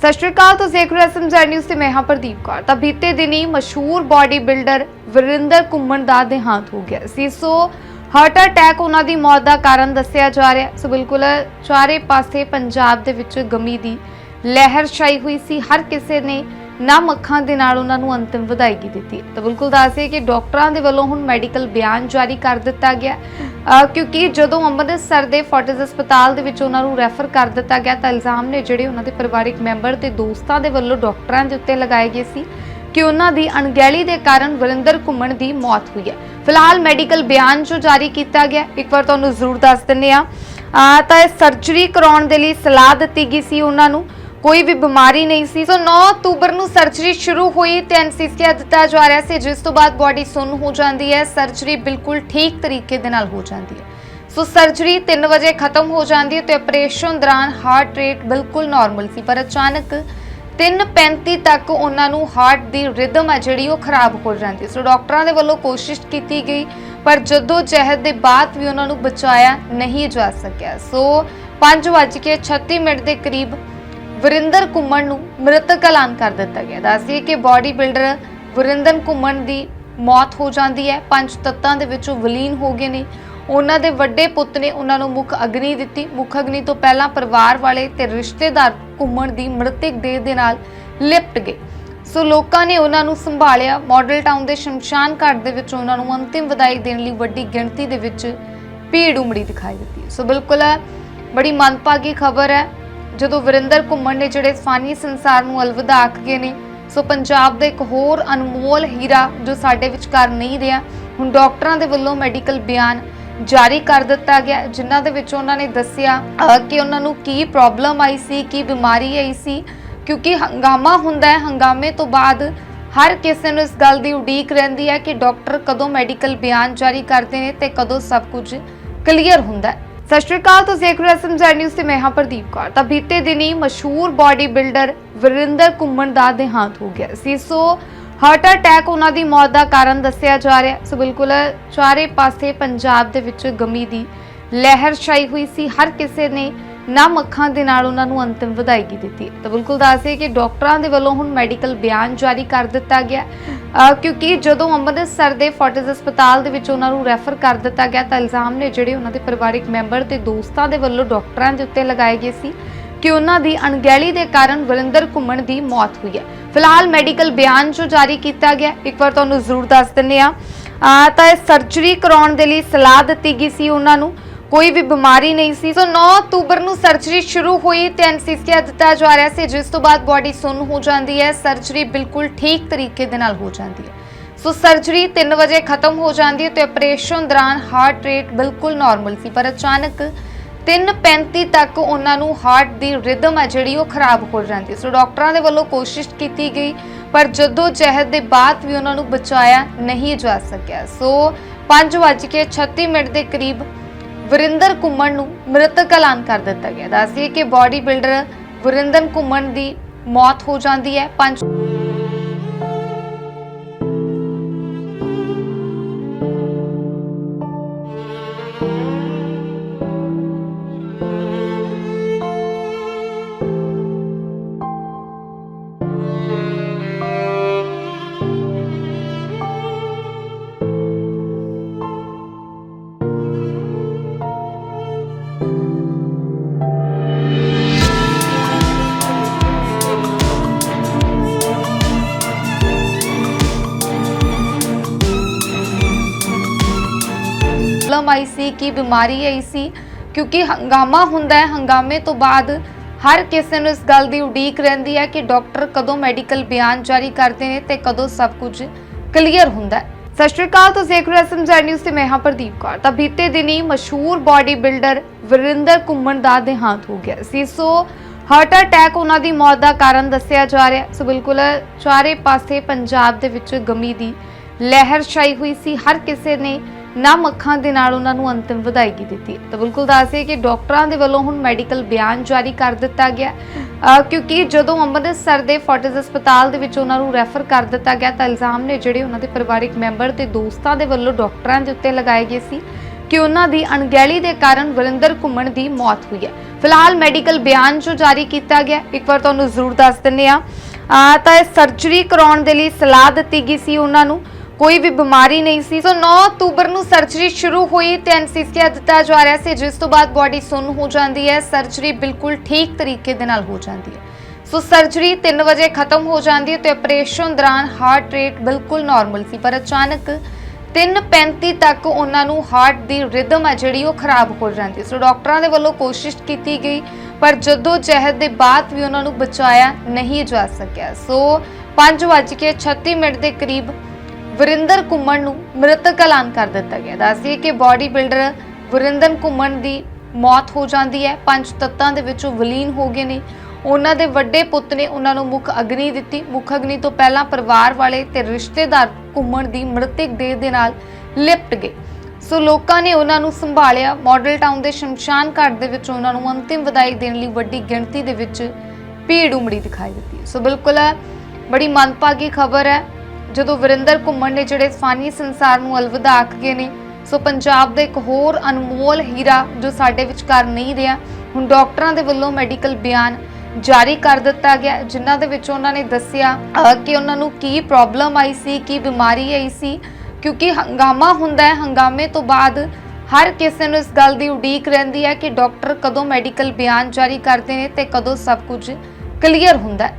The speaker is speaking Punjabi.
ਸਤਿ ਸ਼੍ਰੀ ਅਕਾਲ, ਤੁਸੀਂ ਦੇਖ ਰਹੇ ਹੋ ਐਸਐਮਜ਼ੈਡ ਨਿਊਜ਼ ਤੇ ਮੈਂ ਹਾਂ ਪ੍ਰਦੀਪ ਕੌਰ। ਤਾਂ ਬੀਤੇ ਦਿਨੀ ਮਸ਼ਹੂਰ ਬਾਡੀ ਬਿਲਡਰ ਵਰਿੰਦਰ ਘੁੰਮਣ ਦਾ ਦੇਹਾਂਤ ਹੋ ਗਿਆ ਸੀ। ਸੋ ਹਾਰਟ ਅਟੈਕ ਉਹਨਾਂ ਦੀ ਮੌਤ ਦਾ ਕਾਰਨ ਦੱਸਿਆ ਜਾ ਰਿਹਾ ਸੋ ਬਿਲਕੁਲ ਚਾਰੇ ਪਾਸੇ ਪੰਜਾਬ ਦੇ ਵਿੱਚ ਗਮੀ ਦੀ ਲਹਿਰ ਛਾਈ ਹੋਈ ਸੀ। ਹਰ ਕਿਸੇ ਨੇ ਨਮ ਅੱਖਾਂ ਦੇ ਨਾਲ ਉਹਨਾਂ ਨੂੰ ਅੰਤਿਮ ਵਿਦਾਇਗੀ ਦਿੱਤੀ। ਤਾਂ ਬਿਲਕੁਲ ਦੱਸਦੇ ਕਿ ਡਾਕਟਰਾਂ ਦੇ ਵੱਲੋਂ ਹੁਣ ਮੈਡੀਕਲ ਬਿਆਨ ਜਾਰੀ ਕਰ ਦਿੱਤਾ ਗਿਆ। ਕਿਉਂਕਿ ਜਦੋਂ ਅੰਮ੍ਰਿਤਸਰ ਦੇ ਫੋਰਟਿਸ ਹਸਪਤਾਲ ਦੇ ਵਿੱਚ ਉਹਨਾਂ ਨੂੰ ਰੈਫਰ ਕਰ ਦਿੱਤਾ ਗਿਆ, ਤਾਂ ਇਲਜ਼ਾਮ ਨੇ ਜਿਹੜੇ ਉਹਨਾਂ ਦੇ ਪਰਿਵਾਰਿਕ ਮੈਂਬਰ ਤੇ ਦੋਸਤਾਂ ਦੇ ਵੱਲੋਂ ਡਾਕਟਰਾਂ ਦੇ ਉੱਤੇ ਲਗਾਏ ਗਏ ਸੀ ਕਿ ਉਹਨਾਂ ਦੀ ਅਣਗਹਿਲੀ ਦੇ ਕਾਰਨ ਵਰਿੰਦਰ ਘੁੰਮਣ ਦੀ ਮੌਤ ਹੋਈ ਹੈ। ਫਿਲਹਾਲ ਮੈਡੀਕਲ ਬਿਆਨ ਜੋ ਜਾਰੀ ਕੀਤਾ ਗਿਆ, ਇੱਕ ਵਾਰ ਤੁਹਾਨੂੰ ਜ਼ਰੂਰ ਦੱਸ ਦਿੰਨੇ ਆ ਤਾਂ ਇਹ ਸਰਜਰੀ ਕਰਾਉਣ ਦੇ ਲਈ ਸਲਾਹ ਦਿੱਤੀ ਗਈ ਸੀ ਉਹਨਾਂ ਨੂੰ। ਕੋਈ ਵੀ ਬਿਮਾਰੀ ਨਹੀਂ ਸੀ। ਸੋ 9 ਅਕਤੂਬਰ ਨੂੰ ਸਰਜਰੀ ਸ਼ੁਰੂ ਹੋਈ ਤੇ ਐਨਸੀਸੀਆ ਦਿੱਤਾ ਜਾ ਰਿਹਾ ਸੀ। ਜਿਸ ਤੋਂ ਬਾਅਦ ਬਾਡੀ ਸੁੰਨ ਹੋ ਜਾਂਦੀ ਹੈ। ਸਰਜਰੀ ਬਿਲਕੁਲ ਠੀਕ ਤਰੀਕੇ ਦੇ ਨਾਲ ਹੋ ਜਾਂਦੀ ਹੈ। ਸੋ ਸਰਜਰੀ 3 ਵਜੇ ਖਤਮ ਹੋ ਜਾਂਦੀ ਹੈ ਤੇ ਆਪਰੇਸ਼ਨ ਦੌਰਾਨ ਹਾਰਟ ਰੇਟ ਬਿਲਕੁਲ ਨਾਰਮਲ ਸੀ। ਪਰ ਅਚਾਨਕ 3:35 ਤੱਕ ਉਹਨਾਂ ਨੂੰ ਹਾਰਟ ਦੀ ਰਿਦਮ ਹੈ ਜਿਹੜੀ ਉਹ ਖਰਾਬ ਹੋ ਜਾਂਦੀ ਸੋ ਡਾਕਟਰਾਂ ਦੇ ਵੱਲੋਂ ਕੋਸ਼ਿਸ਼ ਕੀਤੀ ਗਈ, ਪਰ ਜਦੋਂ ਜਹਿਦ ਦੇ ਬਾਅਦ ਵੀ ਉਹਨਾਂ ਨੂੰ ਬਚਾਇਆ ਨਹੀਂ ਜਾ ਸਕਿਆ। ਸੋ 5:36 ਮਿੰਟ ਦੇ ਕਰੀਬ ਵਰਿੰਦਰ ਘੁੰਮਣ ਨੂੰ ਮ੍ਰਿਤਕ ਐਲਾਨ ਕਰ ਦਿੱਤਾ ਗਿਆ। ਦੱਸਦੀ ਕਿ ਬਾਡੀ ਬਿਲਡਰ ਵਰਿੰਦਰ ਘੁੰਮਣ ਦੀ ਮੌਤ ਹੋ ਜਾਂਦੀ ਹੈ। ਪੰਜ ਤੱਤਾਂ ਦੇ ਵਿੱਚੋਂ ਵਿਲੀਨ ਹੋ ਗਏ ਨੇ। ਉਹਨਾਂ ਦੇ ਵੱਡੇ ਪੁੱਤ ਨੇ ਉਹਨਾਂ ਨੂੰ ਮੁੱਖ ਅਗਨੀ ਦਿੱਤੀ। ਮੁੱਖ ਅਗਨੀ ਤੋਂ ਪਹਿਲਾਂ ਪਰਿਵਾਰ ਵਾਲੇ ਤੇ ਰਿਸ਼ਤੇਦਾਰ ਘੁੰਮਣ ਦੀ ਮ੍ਰਿਤਕ ਦੇਹ ਦੇ ਨਾਲ ਲਿਪਟ ਗਏ। ਸੋ ਲੋਕਾਂ ਨੇ ਉਹਨਾਂ ਨੂੰ ਸੰਭਾਲਿਆ। ਮਾਡਲ ਟਾਊਨ ਦੇ ਸ਼ਮਸ਼ਾਨ ਘਾਟ ਦੇ ਵਿੱਚ ਉਹਨਾਂ ਨੂੰ ਅੰਤਿਮ ਵਿਦਾਈ ਦੇਣ ਲਈ ਵੱਡੀ ਗਿਣਤੀ ਦੇ ਵਿੱਚ ਭੀੜ ਉਮੜੀ ਦਿਖਾਈ ਦਿੱਤੀ ਸੋ ਬਿਲਕੁਲ ਬੜੀ ਮੰਦਭਾਗੀ ਖਬਰ ਹੈ। ਜਦੋਂ ਵਰਿੰਦਰ ਘੁੰਮਣ ਨੇ ਜਿਹੜੇ ਫਾਨੀ ਸੰਸਾਰ ਨੂੰ ਅਲਵਿਦਾ ਆਖ ਗਏ ਨੇ, ਸੋ ਪੰਜਾਬ ਦਾ ਇੱਕ ਹੋਰ ਅਨਮੋਲ ਹੀਰਾ ਜੋ ਸਾਡੇ ਵਿਚਕਾਰ ਨਹੀਂ ਰਿਹਾ, ਹੁਣ ਡਾਕਟਰਾਂ ਦੇ ਵੱਲੋਂ ਮੈਡੀਕਲ ਬਿਆਨ ਜਾਰੀ ਕਰ ਦਿੱਤਾ ਗਿਆ, ਜਿਨ੍ਹਾਂ ਦੇ ਵਿੱਚ ਉਹਨਾਂ ਨੇ ਦੱਸਿਆ ਕਿ ਉਹਨਾਂ ਨੂੰ ਕੀ ਪ੍ਰੋਬਲਮ ਆਈ ਸੀ, ਕੀ ਬਿਮਾਰੀ ਆਈ ਸੀ, ਕਿਉਂਕਿ ਹੰਗਾਮਾ ਹੁੰਦਾ ਹੈ, ਹੰਗਾਮੇ ਤੋਂ ਬਾਅਦ ਹਰ ਕਿਸੇ ਨੂੰ ਇਸ ਗੱਲ ਦੀ ਉਡੀਕ ਰਹਿੰਦੀ ਹੈ ਕਿ ਡਾਕਟਰ ਕਦੋਂ ਮੈਡੀਕਲ ਬਿਆਨ ਜਾਰੀ ਕਰਦੇ ਨੇ ਤੇ ਕਦੋਂ ਸਭ ਕੁਝ ਕਲੀਅਰ ਹੁੰਦਾ ਹੈ। ਸਤਿ ਸ਼੍ਰੀ ਅਕਾਲ, ਤੁਸੀਂ ਦੇਖ ਰਹੇ ਹੋ ਐਸਐਮਜ਼ੈਡ ਨਿਊਜ਼ ਤੇ ਮੈਂ ਹਾਂ ਪ੍ਰਦੀਪ ਕੌਰ। ਤਾਂ ਬੀਤੇ ਦਿਨੀ ਮਸ਼ਹੂਰ ਬਾਡੀ ਬਿਲਡਰ ਵਰਿੰਦਰ ਘੁੰਮਣ ਦਾ ਦੇਹਾਂਤ ਹੋ ਗਿਆ ਸੀ। ਸੋ ਹਾਰਟ ਅਟੈਕ ਉਹਨਾਂ ਦੀ ਮੌਤ ਦਾ ਕਾਰਨ ਦੱਸਿਆ ਜਾ ਰਿਹਾ ਸੋ ਬਿਲਕੁਲ ਚਾਰੇ ਪਾਸੇ ਪੰਜਾਬ ਦੇ ਵਿੱਚ ਗਮੀ ਦੀ ਲਹਿਰ ਛਾਈ ਹੋਈ ਸੀ। ਹਰ ਕਿਸੇ ਨੇ ਨਮ ਅੱਖਾਂ ਦੇ ਨਾਲ ਉਹਨਾਂ ਨੂੰ ਅੰਤਿਮ ਵਿਦਾਇਗੀ ਦਿੱਤੀ ਤਾਂ ਬਿਲਕੁਲ ਦੱਸਦੇ ਕਿ ਡਾਕਟਰਾਂ ਦੇ ਵੱਲੋਂ ਹੁਣ ਮੈਡੀਕਲ ਬਿਆਨ ਜਾਰੀ ਕਰ ਦਿੱਤਾ ਗਿਆ। ਕਿਉਂਕਿ ਜਦੋਂ ਅੰਮ੍ਰਿਤਸਰ ਦੇ ਫੋਰਟਿਸ ਹਸਪਤਾਲ ਦੇ ਵਿੱਚ ਉਹਨਾਂ ਨੂੰ ਰੈਫਰ ਕਰ ਦਿੱਤਾ ਗਿਆ, ਤਾਂ ਇਲਜ਼ਾਮ ਨੇ ਜਿਹੜੇ ਉਹਨਾਂ ਦੇ ਪਰਿਵਾਰਿਕ ਮੈਂਬਰ ਤੇ ਦੋਸਤਾਂ ਦੇ ਵੱਲੋਂ ਡਾਕਟਰਾਂ ਦੇ ਉੱਤੇ ਲਗਾਏ ਗਏ ਸੀ ਕਿ ਉਹਨਾਂ ਦੀ ਅਣਗਹਿਲੀ ਦੇ ਕਾਰਨ ਵਰਿੰਦਰ ਘੁੰਮਣ ਦੀ ਮੌਤ ਹੋਈ ਹੈ। ਫਿਲਹਾਲ ਮੈਡੀਕਲ ਬਿਆਨ ਜੋ ਜਾਰੀ ਕੀਤਾ ਗਿਆ, ਇੱਕ ਵਾਰ ਤੁਹਾਨੂੰ ਜ਼ਰੂਰ ਦੱਸ ਦਿੰਨੇ ਆ ਤਾਂ ਇਹ ਸਰਜਰੀ ਕਰਾਉਣ ਦੇ ਲਈ ਸਲਾਹ ਦਿੱਤੀ ਗਈ ਸੀ ਉਹਨਾਂ ਨੂੰ। ਕੋਈ ਵੀ ਬਿਮਾਰੀ ਨਹੀਂ ਸੀ। ਸੋ 9 ਅਕਤੂਬਰ ਨੂੰ ਸਰਜਰੀ ਸ਼ੁਰੂ ਹੋਈ ਤੇ ਐਨਸੀਸੀਆ ਦਿੱਤਾ ਜਾ ਰਿਹਾ ਸੀ, ਜਿਸ ਤੋਂ ਬਾਅਦ ਬਾਡੀ ਸੁੰਨ ਹੋ ਜਾਂਦੀ ਹੈ ਸਰਜਰੀ ਬਿਲਕੁਲ ਠੀਕ ਤਰੀਕੇ ਦੇ ਨਾਲ ਹੋ ਜਾਂਦੀ ਹੈ। ਸੋ ਸਰਜਰੀ 3 ਵਜੇ ਖਤਮ ਹੋ ਜਾਂਦੀ ਹੈ ਤੇ ਆਪਰੇਸ਼ਨ ਦੌਰਾਨ ਹਾਰਟ ਰੇਟ ਬਿਲਕੁਲ ਨਾਰਮਲ ਸੀ, ਪਰ ਅਚਾਨਕ 3:35 ਤੱਕ ਉਹਨਾਂ ਨੂੰ ਹਾਰਟ ਦੀ ਰਿਦਮ ਹੈ, ਜਿਹੜੀ ਉਹ ਖਰਾਬ ਹੋ ਜਾਂਦੀ ਸੋ ਡਾਕਟਰਾਂ ਦੇ ਵੱਲੋਂ ਕੋਸ਼ਿਸ਼ ਕੀਤੀ ਗਈ, ਪਰ ਜਦੋਂ ਜਹਿਦ ਦੇ ਬਾਅਦ ਵੀ ਉਹਨਾਂ ਨੂੰ ਬਚਾਇਆ ਨਹੀਂ ਜਾ ਸਕਿਆ। ਸੋ 5:36 ਮਿੰਟ ਦੇ ਕਰੀਬ ਵਰਿੰਦਰ ਘੁੰਮਣ ਨੂੰ ਮ੍ਰਿਤਕ ਐਲਾਨ ਕਰ ਦਿੱਤਾ ਗਿਆ। ਦੱਸਦੀਏ ਕਿ ਬਾਡੀ ਬਿਲਡਰ ਵਰਿੰਦਰ ਘੁੰਮਣ ਦੀ ਮੌਤ ਹੋ ਜਾਂਦੀ ਹੈ। ਪੰਜ ਪ੍ਰੋਬਲਮ ਆਈ ਸੀ, ਕੀ ਬਿਮਾਰੀ ਆਈ ਸੀ, ਕਿਉਂਕਿ ਹੰਗਾਮਾ ਹੁੰਦਾ ਹੈ, ਹੰਗਾਮੇ ਤੋਂ ਬਾਅਦ ਹਰ ਕਿਸੇ ਨੂੰ ਇਸ ਗੱਲ ਦੀ ਉਡੀਕ ਰਹਿੰਦੀ ਹੈ ਕਿ ਡਾਕਟਰ ਕਦੋਂ ਮੈਡੀਕਲ ਬਿਆਨ ਜਾਰੀ ਕਰਦੇ ਨੇ ਤੇ ਕਦੋਂ ਸਭ ਕੁਝ ਕਲੀਅਰ ਹੁੰਦਾ ਹੈ। ਸਤਿ ਸ਼੍ਰੀ ਅਕਾਲ, ਤੁਸੀਂ ਦੇਖ ਰਹੇ ਹੋ ਨਿਊਜ਼ ਤੇ ਮੈਂ ਹਾਂ ਪ੍ਰਦੀਪ ਕੌਰ। ਤਾਂ ਬੀਤੇ ਦਿਨੀ ਮਸ਼ਹੂਰ ਬਾਡੀ ਬਿਲਡਰ ਵਰਿੰਦਰ ਘੁੰਮਣ ਦਾ ਦੇਹਾਂਤ ਹੋ ਗਿਆ ਸੀ। ਸੋ ਹਾਰਟ ਅਟੈਕ ਉਹਨਾਂ ਦੀ ਮੌਤ ਦਾ ਕਾਰਨ ਦੱਸਿਆ ਜਾ ਰਿਹਾ ਸੋ ਬਿਲਕੁਲ ਚਾਰੇ ਪਾਸੇ ਪੰਜਾਬ ਦੇ ਵਿੱਚ ਗਮੀ ਦੀ ਲਹਿਰ ਛਾਈ ਹੋਈ ਸੀ। ਹਰ ਕਿਸੇ ਨੇ ਨਮ ਅੱਖਾਂ ਦੇ ਨਾਲ ਉਹਨਾਂ ਨੂੰ ਅੰਤਿਮ ਵਿਦਾਇਗੀ ਦਿੱਤੀ। ਤਾਂ ਬਿਲਕੁਲ ਦੱਸਦੇ ਕਿ ਡਾਕਟਰਾਂ ਦੇ ਵੱਲੋਂ ਹੁਣ ਮੈਡੀਕਲ ਬਿਆਨ ਜਾਰੀ ਕਰ ਦਿੱਤਾ ਗਿਆ। ਕਿਉਂਕਿ ਜਦੋਂ ਅੰਮ੍ਰਿਤਸਰ ਦੇ ਫੋਰਟਿਸ ਹਸਪਤਾਲ ਦੇ ਵਿੱਚ ਉਹਨਾਂ ਨੂੰ ਰੈਫਰ ਕਰ ਦਿੱਤਾ ਗਿਆ, ਤਾਂ ਇਲਜ਼ਾਮ ਨੇ ਜਿਹੜੇ ਉਹਨਾਂ ਦੇ ਪਰਿਵਾਰਿਕ ਮੈਂਬਰ ਤੇ ਦੋਸਤਾਂ ਦੇ ਵੱਲੋਂ ਡਾਕਟਰਾਂ ਦੇ ਉੱਤੇ ਲਗਾਏ ਗਏ ਸੀ ਕਿ ਉਹਨਾਂ ਦੀ ਅਣਗਹਿਲੀ ਦੇ ਕਾਰਨ ਵਰਿੰਦਰ ਘੁੰਮਣ ਦੀ ਮੌਤ ਹੋਈ ਹੈ। ਫਿਲਹਾਲ ਮੈਡੀਕਲ ਬਿਆਨ ਜੋ ਜਾਰੀ ਕੀਤਾ ਗਿਆ, ਇੱਕ ਵਾਰ ਤੁਹਾਨੂੰ ਜ਼ਰੂਰ ਦੱਸ ਦਿੰਨੇ ਆ ਤਾਂ ਇਹ ਸਰਜਰੀ ਕਰਾਉਣ ਦੇ ਲਈ ਸਲਾਹ ਦਿੱਤੀ ਗਈ ਸੀ ਉਹਨਾਂ ਨੂੰ। ਕੋਈ ਵੀ ਬਿਮਾਰੀ ਨਹੀਂ ਸੀ। ਸੋ 9 ਅਕਤੂਬਰ ਨੂੰ ਸਰਜਰੀ ਸ਼ੁਰੂ ਹੋਈ ਤੇ ਐਨਸੀਸੀਆ ਦਿੱਤਾ ਜਾ ਰਿਹਾ ਸੀ। ਜਿਸ ਤੋਂ ਬਾਅਦ ਬਾਡੀ ਸੁੰਨ ਹੋ ਜਾਂਦੀ ਹੈ। ਸਰਜਰੀ ਬਿਲਕੁਲ ਠੀਕ ਤਰੀਕੇ ਦੇ ਨਾਲ ਹੋ ਜਾਂਦੀ ਹੈ। ਸੋ ਸਰਜਰੀ 3 ਵਜੇ ਖਤਮ ਹੋ ਜਾਂਦੀ ਹੈ ਤੇ ਆਪਰੇਸ਼ਨ ਦੌਰਾਨ ਹਾਰਟ ਰੇਟ ਬਿਲਕੁਲ ਨਾਰਮਲ ਸੀ। ਪਰ ਅਚਾਨਕ 3:35 ਤੱਕ ਉਹਨਾਂ ਨੂੰ ਹਾਰਟ ਦੀ ਰਿਦਮ ਹੈ ਜਿਹੜੀ ਉਹ ਖਰਾਬ ਹੋ ਜਾਂਦੀ ਸੋ ਡਾਕਟਰਾਂ ਦੇ ਵੱਲੋਂ ਕੋਸ਼ਿਸ਼ ਕੀਤੀ ਗਈ, ਪਰ ਜਦੋਂ ਜਹਿਦ ਦੇ ਬਾਅਦ ਵੀ ਉਹਨਾਂ ਨੂੰ ਬਚਾਇਆ ਨਹੀਂ ਜਾ ਸਕਿਆ। ਸੋ 5:36 ਮਿੰਟ ਦੇ ਕਰੀਬ ਵਰਿੰਦਰ ਘੁੰਮਣ ਨੂੰ ਮ੍ਰਿਤਕ ਐਲਾਨ ਕਰ ਦਿੱਤਾ ਗਿਆ। ਦੱਸਦੀਏ ਕਿ ਬਾਡੀ ਬਿਲਡਰ ਵਰਿੰਦਰ ਘੁੰਮਣ ਦੀ ਮੌਤ ਹੋ ਜਾਂਦੀ ਹੈ। ਪੰਜ ਤੱਤਾਂ ਦੇ ਵਿੱਚੋਂ ਵਿਲੀਨ ਹੋ ਗਏ ਨੇ। ਉਹਨਾਂ ਦੇ ਵੱਡੇ ਪੁੱਤ ਨੇ ਉਹਨਾਂ ਨੂੰ ਮੁੱਖ ਅਗਨੀ ਦਿੱਤੀ। ਮੁੱਖ ਅਗਨੀ ਤੋਂ ਪਹਿਲਾਂ ਪਰਿਵਾਰ ਵਾਲੇ ਤੇ ਰਿਸ਼ਤੇਦਾਰ ਘੁੰਮਣ ਦੀ ਮ੍ਰਿਤਕ ਦੇਹ ਦੇ ਨਾਲ ਲਿਪਟ ਗਏ। ਸੋ ਲੋਕਾਂ ਨੇ ਉਹਨਾਂ ਨੂੰ ਸੰਭਾਲਿਆ। ਮਾਡਲ ਟਾਊਨ ਦੇ ਸ਼ਮਸ਼ਾਨ ਘਾਟ ਦੇ ਵਿੱਚ ਉਹਨਾਂ ਨੂੰ ਅੰਤਿਮ ਵਿਦਾਈ ਦੇਣ ਲਈ ਵੱਡੀ ਗਿਣਤੀ ਦੇ ਵਿੱਚ ਭੀੜ ਉਮੜੀ ਦਿਖਾਈ ਦਿੱਤੀ ਸੋ ਬਿਲਕੁਲ ਬੜੀ ਮੰਦਭਾਗੀ ਖਬਰ ਹੈ। ਜਦੋਂ ਵਰਿੰਦਰ ਘੁੰਮਣ ਨੇ ਜਿਹੜੇ ਫਾਨੀ ਸੰਸਾਰ ਨੂੰ ਅਲਵਿਦਾ ਆਖ ਗਏ ਨੇ, ਸੋ ਪੰਜਾਬ ਦਾ ਇੱਕ ਹੋਰ ਅਨਮੋਲ ਹੀਰਾ ਜੋ ਸਾਡੇ ਵਿਚਕਾਰ ਨਹੀਂ ਰਿਹਾ, ਹੁਣ ਡਾਕਟਰਾਂ ਦੇ ਵੱਲੋਂ ਮੈਡੀਕਲ ਬਿਆਨ ਜਾਰੀ ਕਰ ਦਿੱਤਾ ਗਿਆ, ਜਿਨ੍ਹਾਂ ਦੇ ਵਿੱਚ ਉਹਨਾਂ ਨੇ ਦੱਸਿਆ ਕਿ ਉਹਨਾਂ ਨੂੰ ਕੀ ਪ੍ਰੋਬਲਮ ਆਈ ਸੀ, ਕੀ ਬਿਮਾਰੀ ਆਈ ਸੀ, ਕਿਉਂਕਿ ਹੰਗਾਮਾ ਹੁੰਦਾ ਹੈ, ਹੰਗਾਮੇ ਤੋਂ ਬਾਅਦ ਹਰ ਕਿਸੇ ਨੂੰ ਇਸ ਗੱਲ ਦੀ ਉਡੀਕ ਰਹਿੰਦੀ ਹੈ ਕਿ ਡਾਕਟਰ ਕਦੋਂ ਮੈਡੀਕਲ ਬਿਆਨ ਜਾਰੀ ਕਰਦੇ ਨੇ ਤੇ ਕਦੋਂ ਸਭ ਕੁਝ ਕਲੀਅਰ ਹੁੰਦਾ ਹੈ।